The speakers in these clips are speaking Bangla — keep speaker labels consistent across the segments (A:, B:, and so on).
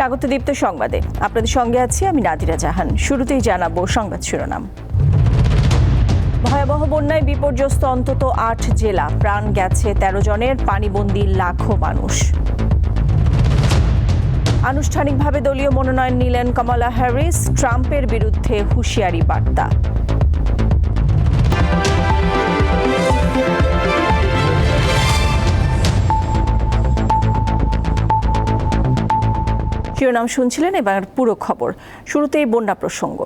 A: স্বাগত দীপ্ত সংবাদে। আপনাদের সঙ্গে আছি আমি নাদিরা জাহান। শুরুতেই জানাব সংবাদ শিরোনাম। ভয়াবহ বন্যায় বিপর্যস্ত অন্তত আট জেলা। প্রাণ গেছে তেরো জনের, পানিবন্দী লাখো মানুষ। আনুষ্ঠানিকভাবে দলীয় মনোনয়ন নিলেন কমলা হ্যারিস। ট্রাম্পের বিরুদ্ধে হুঁশিয়ারি বার্তা। শিরোনাম শুনছিলেন এবার পুরো খবর। শুরুতেই বন্যা প্রসঙ্গ।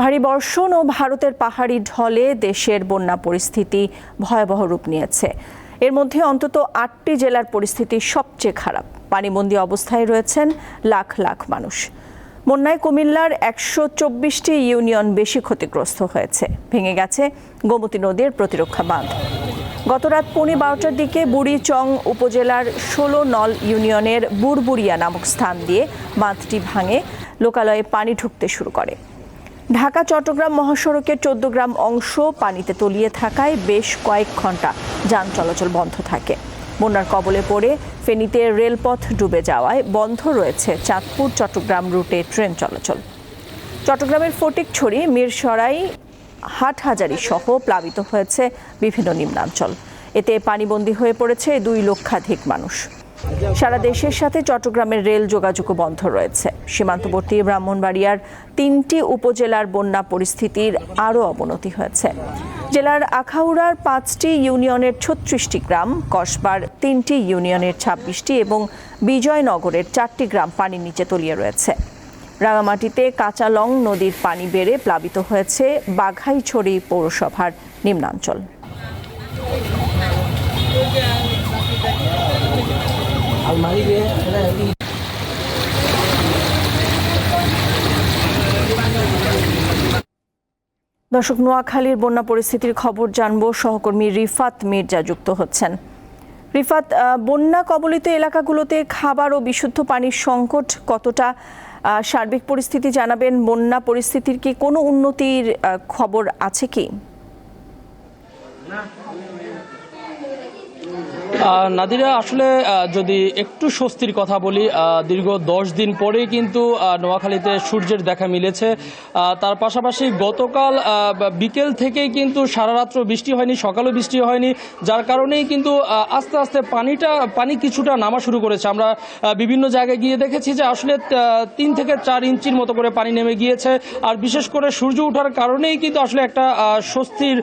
A: ভারী বর্ষণ ও ভারতের পাহাড়ি ঢলে দেশের বন্যা পরিস্থিতি ভয়াবহ রূপ নিয়েছে। এর মধ্যে অন্তত আটটি জেলার পরিস্থিতি সবচেয়ে খারাপ। পানিবন্দী অবস্থায় রয়েছেন লাখ লাখ মানুষ। বন্যায় কুমিল্লার একশো চব্বিশটি ইউনিয়ন বেশি ক্ষতিগ্রস্ত হয়েছে। ভেঙে গেছে গোমতী নদীর প্রতিরক্ষা বাঁধ। গতরাত পৌনে বারোটার দিকে বুড়িচং উপজেলার ষোলো নল ইউনিয়নের বুড়বুড়িয়া নামক স্থান দিয়ে বাঁধটি ভাঙে। লোকালয়ে পানি ঢুকতে শুরু করে। ঢাকা, চট্টগ্রাম মহাসড়কের চোদ্দ গ্রাম অংশ পানিতে তলিয়ে থাকায় বেশ কয়েক ঘণ্টা যান চলাচল বন্ধ থাকে। বন্যার কবলে পড়ে ফেনীতে রেলপথ ডুবে যাওয়ায় বন্ধ রয়েছে চাঁদপুর, চট্টগ্রাম রুটে ট্রেন চলাচল। চট্টগ্রামের ফটিকছড়ি, মিরসরাই, হাটহাজারি সহ প্লাবিত হয়েছে বিভিন্ন নিম্নাঞ্চল। এতে পানিবন্দী হয়ে পড়েছে দুই লক্ষাধিক মানুষ। সারা দেশের সাথে চট্টগ্রামের রেল যোগাযোগও বন্ধ রয়েছে। সীমান্তবর্তী ব্রাহ্মণবাড়িয়ার তিনটি উপজেলার বন্যা পরিস্থিতির আরও অবনতি হয়েছে। জেলার আখাউড়ার পাঁচটি ইউনিয়নের ছত্রিশটি গ্রাম, কসবার তিনটি ইউনিয়নের ছাব্বিশটি এবং বিজয়নগরের চারটি গ্রাম পানির নিচে তলিয়ে রয়েছে। রাঙামাটিতে কাঁচালং নদীর পানি বেড়ে প্লাবিত হয়েছে বাঘাইছড়ি পৌরসভার নিম্নাঞ্চল।
B: अलमारी भी है है ना अभी
A: দর্শক নোয়াখালীর বন্যা পরিস্থিতির খবর জানবো সহকর্মী রিফাত মির্জা যুক্ত হচ্ছেন রিফাত আহ, বন্যা কবলিত এলাকাগুলোতে খাবার ও বিশুদ্ধ পানির সংকট কতটা আহ, সার্বিক পরিস্থিতি জানাবেন বন্যা পরিস্থিতির কি কোনো উন্নতির আহ, খবর আছে কি
C: নাদিরা, আসলে যদি একটু স্বস্তির কথা বলি দীর্ঘ দশ দিন পরে কিন্তু নোয়াখালীতে সূর্যের দেখা মিলেছে। তার পাশাপাশি গতকাল বিকেল থেকেই কিন্তু সারা রাত্র বৃষ্টি হয়নি, সকালেও বৃষ্টি হয়নি, যার কারণেই কিন্তু আস্তে আস্তে পানিটা, পানি কিছুটা নামা শুরু করেছে। আমরা বিভিন্ন জায়গায় গিয়ে দেখেছি যে, আসলে তিন থেকে চার ইঞ্চির মতো করে পানি নেমে গিয়েছে। আর বিশেষ করে সূর্য ওঠার কারণেই কিন্তু, আসলে একটা স্বস্তির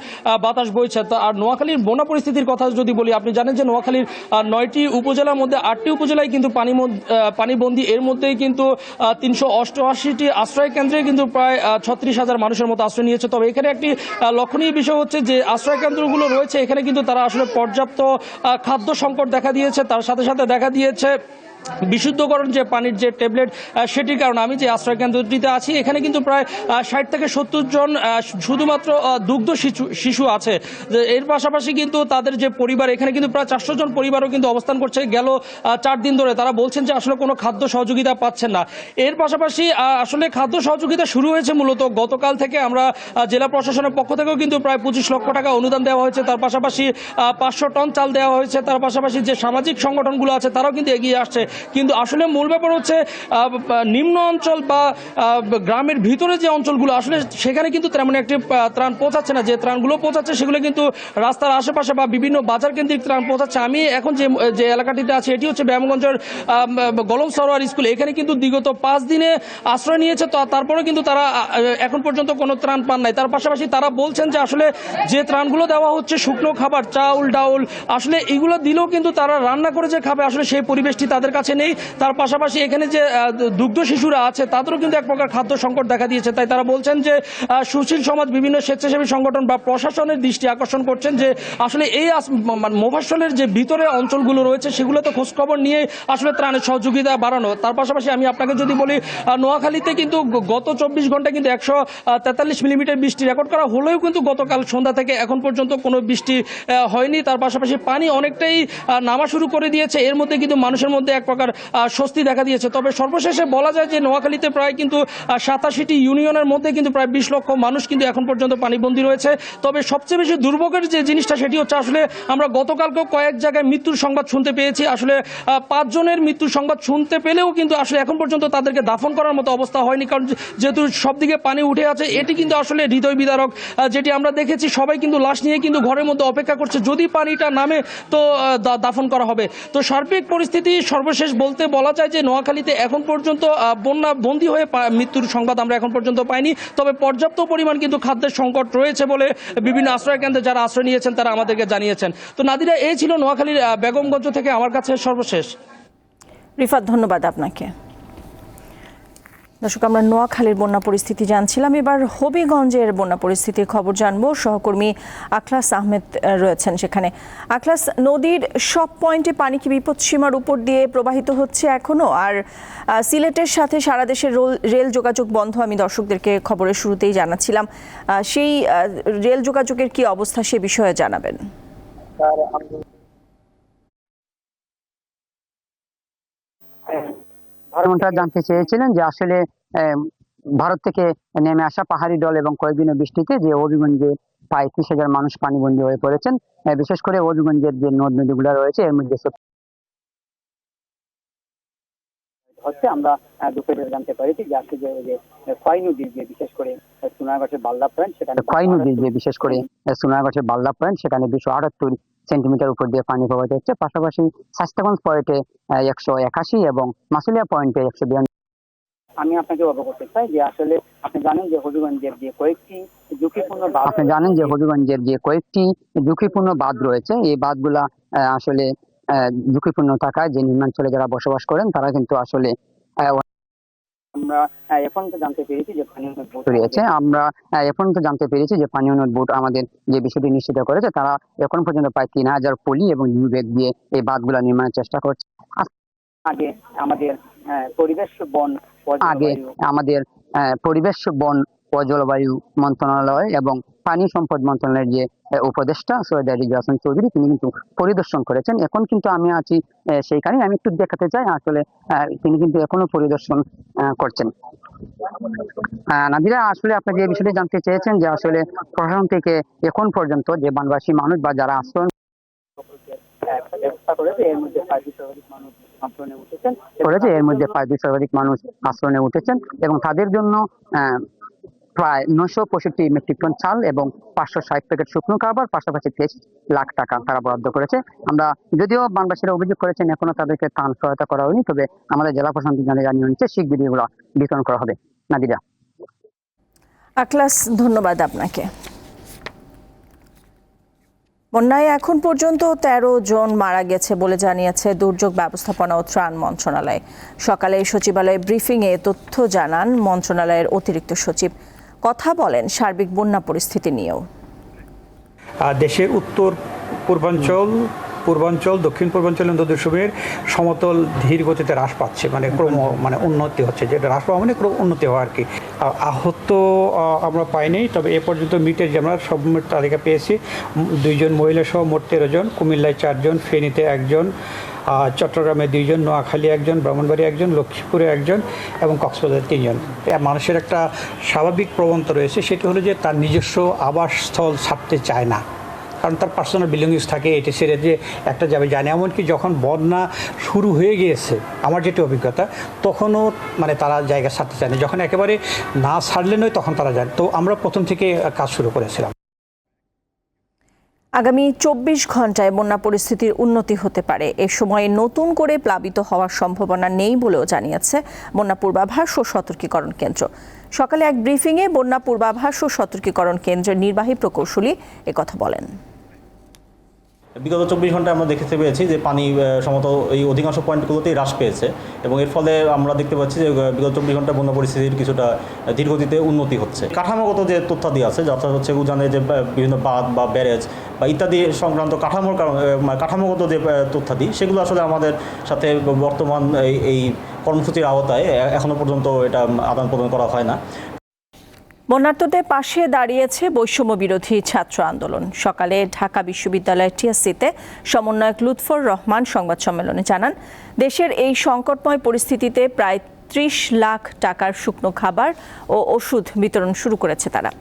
C: বাতাস বইছে। আর নোয়াখালীর বন্যা পরিস্থিতির কথা যদি বলি, আপনি জানেন যে নোয়াখালীর আহ, নয়টি উপজেলার মধ্যে আটটি উপজেলায় কিন্তু পানি পানিবন্দী এর মধ্যেই কিন্তু তিনশো অষ্টআশিটি আশ্রয় কেন্দ্রে কিন্তু প্রায় ছত্রিশ হাজার মানুষের মতো আশ্রয় নিয়েছে। তবে এখানে একটি লক্ষণীয় বিষয় হচ্ছে যে আশ্রয় কেন্দ্রগুলো রয়েছে এখানে কিন্তু তারা আসলে পর্যাপ্ত খাদ্য সংকট দেখা দিয়েছে। তার সাথে সাথে দেখা দিয়েছে বিশুদ্ধকরণ যে পানির যে ট্যাবলেট সেটির কারণে আমি যে আশ্রয় কেন্দ্রটিতে আছি, এখানে কিন্তু প্রায় ষাট থেকে সত্তর জন শুধুমাত্র দুগ্ধ শিশু শিশু আছে। এর পাশাপাশি কিন্তু তাদের যে পরিবার, এখানে কিন্তু প্রায় চারশো জন পরিবারও কিন্তু অবস্থান করছে। গেল চার দিন ধরে তারা বলছেন যে আসলে কোনো খাদ্য সহযোগিতা পাচ্ছেন না। এর পাশাপাশি আসলে খাদ্য সহযোগিতা শুরু হয়েছে মূলত গতকাল থেকে। আমরা জেলা প্রশাসনের পক্ষ থেকেও কিন্তু প্রায় পঁচিশ লক্ষ টাকা অনুদান দেওয়া হয়েছে। তার পাশাপাশি পাঁচশো টন চাল দেওয়া হয়েছে। তার পাশাপাশি যে সামাজিক সংগঠনগুলো আছে, তারাও কিন্তু এগিয়ে আসছে। কিন্তু আসলে মূল ব্যাপার হচ্ছে নিম্ন অঞ্চল বা গ্রামের ভিতরে যে অঞ্চলগুলো, আসলে সেখানে কিন্তু তেমন একটি ত্রাণ পৌঁছাচ্ছে না। যে ত্রাণগুলো পৌঁছাচ্ছে, সেগুলো কিন্তু রাস্তার আশেপাশে বা বিভিন্ন বাজার কেন্দ্রিক ত্রাণ পৌঁছাচ্ছে। আমি এখন যে যে এলাকাটিতে আছি, এটি হচ্ছে ব্যায়ামগঞ্জের গলম সরোয়ার স্কুল। এখানে কিন্তু বিগত পাঁচ দিনে আশ্রয় নিয়েছে, তো, তারপরেও কিন্তু তারা এখন পর্যন্ত কোনো ত্রাণ পান নাই। তার পাশাপাশি তারা বলছেন যে, আসলে যে ত্রাণগুলো দেওয়া হচ্ছে, শুকনো খাবার, চাউল, ডাউল, আসলে এগুলো দিলেও কিন্তু তারা রান্না করে যে খাবে, আসলে সেই পরিবেশটি তাদের কাছে নেই। তার পাশাপাশি এখানে যে দুগ্ধ শিশুরা আছে, তাদেরও কিন্তু এক প্রকার খাদ্য সংকট দেখা দিয়েছে। তাই তারা বলছেন যে সুশীল সমাজ, বিভিন্ন স্বেচ্ছাসেবী সংগঠন বা প্রশাসনের দৃষ্টি আকর্ষণ করছেন যে, আসলে এই আস- মানে মোফাসলের যে ভিতরে অঞ্চলগুলো রয়েছে সেগুলো তো খোঁজখবর নিয়ে আসলে ত্রাণের সহযোগিতা বাড়ানো। তার পাশাপাশি আমি আপনাকে যদি বলি নোয়াখালীতে কিন্তু গত চব্বিশ ঘণ্টা কিন্তু একশো তেতাল্লিশ মিলিমিটার বৃষ্টি রেকর্ড করা হলেও কিন্তু গতকাল সন্ধ্যা থেকে এখন পর্যন্ত কোনো বৃষ্টি হয়নি। তার পাশাপাশি পানি অনেকটাই নামা শুরু করে দিয়েছে। এর মধ্যে কিন্তু মানুষের মধ্যে এক প্রকার স্বস্তি দেখা দিয়েছে। তবে সর্বশেষে বলা যায় যে নোয়াখালীতে প্রায় কিন্তু সাতাশিটি ইউনিয়নের মধ্যে কিন্তু প্রায় বিশ লক্ষ মানুষ কিন্তু এখন পর্যন্ত পানিবন্দী রয়েছে। তবে সবচেয়ে বেশি দুর্ভোগের যে জিনিসটা সেটি হচ্ছে আসলে আমরা গতকালকেও কয়েক জায়গায় মৃত্যুর সংবাদ শুনতে পেয়েছি। আসলে পাঁচজনের মৃত্যুর সংবাদ শুনতে পেলেও কিন্তু আসলে এখন পর্যন্ত তাদেরকে দাফন করার মতো অবস্থা হয়নি। কারণ যেহেতু সব দিকে পানি উঠে আছে, এটি কিন্তু আসলে হৃদয় বিদারক যেটি আমরা দেখেছি। সবাই কিন্তু লাশ নিয়ে কিন্তু ঘরের মধ্যে অপেক্ষা করছে। যদি পানিটা নামে, তো দাফন করা হবে। তো সার্বিক পরিস্থিতি সর্বশেষ বলতে বলা যায় যে নোয়াখালীতে এখন পর্যন্ত বন্যা বন্দী হয়ে মৃত্যুর সংবাদ আমরা এখন পর্যন্ত পাইনি। তবে পর্যাপ্ত পরিমাণ কিন্তু খাদ্যের সংকট রয়েছে বলে বিভিন্ন আশ্রয় কেন্দ্রে যারা আশ্রয় নিয়েছেন, তারা আমাদেরকে জানিয়েছেন। তো নাদিরা, এই ছিল নোয়াখালীর বেগমগঞ্জ থেকে আমার কাছে সর্বশেষ।
A: রিফাত, ধন্যবাদ আপনাকে। দর্শক, আমরা নোয়াখালীর বন্যা পরিস্থিতি জানছিলাম। এবার হবিগঞ্জের বন্যা পরিস্থিতির খবর জানব। সহকর্মী আখলাস আহমেদ রয়েছেন সেখানে। আখলাস, নদীর সব পয়েন্টে পানি কি বিপদসীমার উপর দিয়ে প্রবাহিত হচ্ছে এখনও? আর সিলেটের সাথে সারা দেশের রোল- রেল যোগাযোগ বন্ধ আমি দর্শকদেরকে খবরের শুরুতেই জানাচ্ছিলাম। সেই রেল যোগাযোগের কি অবস্থা সে বিষয়ে জানাবেন।
D: ধর্মটা জানতে চেয়েছিলেন যে আসলে ভারত থেকে নেমে আসা পাহাড়ি দল এবং কয়েকদিনের বৃষ্টিতে যে হবিগঞ্জে প্রায় ত্রিশ হাজার মানুষ পানিবন্দী হয়ে পড়েছেন বিশেষ করে অভিগঞ্জের যে নদ নদীগুলো রয়েছে, এর মধ্যে সব- হচ্ছে আমরা দুপুরে জানতে পেরেছি যে আজকে যে যে খোয়াই নদীর যে বিশেষ করে সোনারগাছের বাল্লা পয়েন্ট সেখানে খোয়াই নদীর যে বিশেষ করে সোনারগাছের বাল্লা পয়েন্ট সেখানে দুশো আটাত্তর সেন্টিমিটার উপর দিয়ে পানি প্রবাহিত হচ্ছে। পাশাপাশি স্বাস্থ্যগঞ্জ পয়েন্টে একশো একাশি এবং মাসুলিয়া পয়েন্টে একশো বিরানব্বই আমি আপনাকে অবগত চাই যে আসলে আপনি জানেন যে হবিগঞ্জের যে কয়েকটি ঝুঁকিপূর্ণ বাঁধ আপনি জানেন যে হবিগঞ্জের যে কয়েকটি ঝুঁকিপূর্ণ বাঁধ রয়েছে এই বাঁধগুলা আহ, আসলে ঝুঁকিপূর্ণ থাকায় যে নিম্নাঞ্চলে যারা বসবাস করেন তারা কিন্তু আসলে আমরা এখন তো জানতে পেরেছি যে পানি উন্নত বোট রয়েছে। আমরা এখন তো জানতে পেরেছি যে পানি উন্নত বোট আমাদের যে বিষয়টি নিশ্চিত করেছে তারা এখন পর্যন্ত প্রায় তিন হাজার পলি এবং ইউবেগ দিয়ে এই বাঁধগুলা নির্মাণের চেষ্টা করছে। আগে আমাদের পরিবেশ বন আগে আমাদের পরিবেশ বন ও জলবায়ু মন্ত্রণালয় এবং পানি সম্পদ মন্ত্রণালয়ের যে উপদেষ্টা সৈয়দ রিজু হাসান চৌধুরী তিনি কিন্তু পরিদর্শন করেছেন। এখন কিন্তু আমি আছি সেইখানে আমি একটু দেখাতে চাই আসলে তিনি কিন্তু এখনও পরিদর্শন করছেন। নাদিরা আসলে আপনি যে বিষয়টি জানতে চেয়েছেন যে আসলে প্রশাসন থেকে এখন পর্যন্ত যে বানবাসী মানুষ বা যারা আশ্রয় করেছে এর মধ্যে দুশো অধিক মানুষ আশ্রয়ে উঠেছেন। এবং তাদের জন্য আহ, প্রায় নশো পঁয়ষট্টি মেট্রিক টন চাল এবং পাঁচশো ষাট প্যাকেট শুকনো খাবার, পাশাপাশি তেইশ লাখ টাকা তারা বরাদ্দ করেছে। আমরা যদিও বানবাসীরা অভিযোগ করেছেন, এখনও তাদেরকে ত্রাণ সহায়তা করা হয়নি, তবে আমাদের জেলা প্রশাসন জানিয়ে নিচ্ছে শিগগিরই এগুলো বিতরণ করা হবে। নাদিরা।
A: আখলাস ধন্যবাদ আপনাকে। বন্যায় এখন পর্যন্ত ১৩ জন মারা গেছে বলে জানিয়েছে দুর্যোগ ব্যবস্থাপনা ও ত্রাণ মন্ত্রণালয়। সকালে সচিবালয়ে ব্রিফিংয়ে তথ্য জানান মন্ত্রণালয়ের অতিরিক্ত সচিব কথা বলেন সার্বিক বন্যা পরিস্থিতি নিয়েও।
E: দেশের উত্তর পূর্বাঞ্চল পূর্বাঞ্চল, দক্ষিণ পূর্বাঞ্চল দক্ষিণের সমতল ধীর গতিতে হ্রাস পাচ্ছে মানে ক্রম মানে উন্নতি হচ্ছে, যেটা হ্রাস পাওয়া মানে ক্রম উন্নতি হওয়া আর কি। আহত আমরা পাইনি তবে এ পর্যন্ত মৃতের যে আমরা সব তালিকা পেয়েছি দুইজন মহিলা সহ মোট তেরো জন, কুমিল্লায় চারজন, ফেনীতে একজন চট্টগ্রামে দুইজন, নোয়াখালী একজন ব্রাহ্মণবাড়ি একজন, লক্ষ্মীপুরে একজন এবং কক্সবাজারে তিনজন। মানুষের একটা স্বাভাবিক প্রবণতা রয়েছে, সেটি হলো যে তার নিজস্ব আবাসস্থল ছাড়তে চায় না। কারণ তার পার্সোনাল বিলিংস থাকে, এটি সেরে যে একটা যাবে জানে এমনকি যখন বন্যা শুরু হয়ে গিয়েছে, আমার যেটি অভিজ্ঞতা, তখনও মানে তারা জায়গা ছাড়তে চায় না। যখন একেবারে না ছাড়লে নয়, তখন তারা যায় তো আমরা প্রথম থেকে কাজ শুরু করেছিলাম।
A: আগামী চব্বিশ ঘন্টায় বন্যা পরিস্থিতির উন্নতি হতে পারে। এ সময়ে নতুন করে প্লাবিত হওয়ার সম্ভাবনা নেই বলেও জানিয়েছে বন্যা পূর্বাভাস ও সতর্কীকরণ কেন্দ্র। সকালে এক ব্রিফিংয়ে বন্যা পূর্বাভাস ও সতর্কীকরণ কেন্দ্রের নির্বাহী প্রকৌশলী একথা বলেন।
F: বিগত চব্বিশ ঘন্টায় আমরা দেখতে পেয়েছি যে পানি সম্ভবত এই অধিকাংশ পয়েন্টগুলোতেই হ্রাস পেয়েছে এবং এর ফলে আমরা দেখতে পাচ্ছি যে বিগত চব্বিশ ঘণ্টা বন্যা পরিস্থিতির কিছুটা ধীরগতিতে উন্নতি হচ্ছে। কাঠামোগত যে তথ্যাদি আছে যথা হচ্ছে উজানে যে বিভিন্ন বাঁধ বা ব্যারেজ বা ইত্যাদি সংক্রান্ত কাঠামোর মানে কাঠামোগত যে তথ্যাদি, সেগুলো আসলে আমাদের সাথে বর্তমান এই কর্মসূচির আওতায় এখনও পর্যন্ত এটা আদান প্রদান করা হয় না।
A: বন্যার্থদের পাশে দাঁড়িয়েছে বৈষম্য বিরোধী ছাত্র আন্দোলন। সকালে ঢাকা বিশ্ববিদ্যালয়ের টিএসসিতে সমন্বয়ক লুৎফর রহমান সংবাদ সম্মেলনে জানান, দেশের এই সংকটময় পরিস্থিতিতে প্রায় ত্রিশ লাখ টাকার শুকনো খাবার ও ওষুধ বিতরণ শুরু করেছে তারা।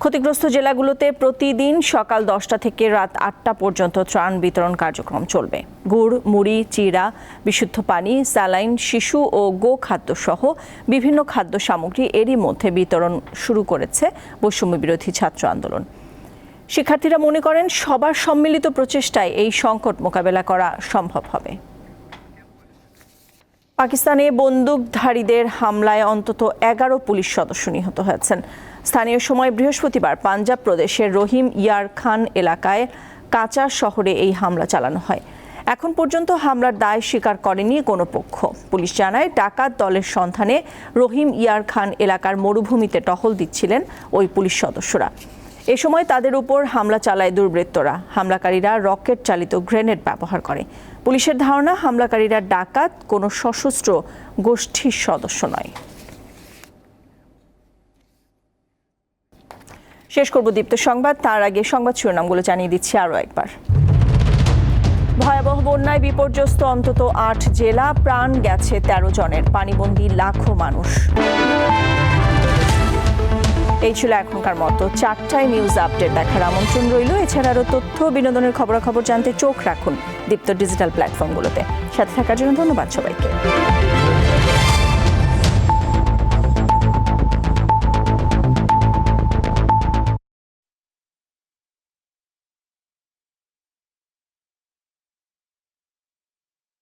A: ক্ষতিগ্রস্ত জেলাগুলোতে প্রতিদিন সকাল দশটা থেকে রাত আটটা পর্যন্ত ত্রাণ বিতরণ কার্যক্রম চলবে। গুড়, মুড়ি চিরা বিশুদ্ধ পানি, স্যালাইন, শিশু ও গো খাদ্য সহ বিভিন্ন খাদ্য সামগ্রী এরই মধ্যে বিতরণ শুরু করেছে বৈষম্য বিরোধী ছাত্র আন্দোলন। শিক্ষার্থীরা মনে করেন সবার সম্মিলিত প্রচেষ্টায় এই সংকট মোকাবেলা করা সম্ভব হবে। পাকিস্তানে বন্দুকধারীদের হামলায় অন্তত এগারো পুলিশ সদস্য নিহত হয়েছেন। স্থানীয় সময় বৃহস্পতিবার পাঞ্জাব প্রদেশের রহিম ইয়ার খান এলাকায় কাচার শহরে এই হামলা চালানো হয়। এখন পর্যন্ত হামলার দায় স্বীকার করেনি কোনো পক্ষ। পুলিশ জানায়, ডাকাত দলের সন্ধানে রহিম ইয়ার খান এলাকার মরুভূমিতে টহল দিচ্ছিলেন ওই পুলিশ সদস্যরা। এ সময় তাদের উপর হামলা চালায় দুর্বৃত্তরা। হামলাকারীরা রকেট চালিত গ্রেনেড ব্যবহার করে। পুলিশের ধারণা, হামলাকারীরা ডাকাত, কোনো সশস্ত্র গোষ্ঠীর সদস্য নয়। শেষ করব দীপ্ত সংবাদ। তার আগে সংবাদ শিরোনামগুলো জানিয়ে দিচ্ছি আরও একবার। ভয়াবহ বন্যায় বিপর্যস্ত অন্তত আট জেলা, প্রাণ গেছে তেরো জনের, পানিবন্দী লাখো মানুষ। এই ছিল এখনকার মতো চারটায় নিউজ আপডেট দেখার আমন্ত্রণ রইল। এছাড়া আরও তথ্য, বিনোদনের খবরাখবর জানতে চোখ রাখুন দীপ্ত ডিজিটাল প্ল্যাটফর্মগুলোতে। সাথে থাকার জন্য ধন্যবাদ সবাইকে।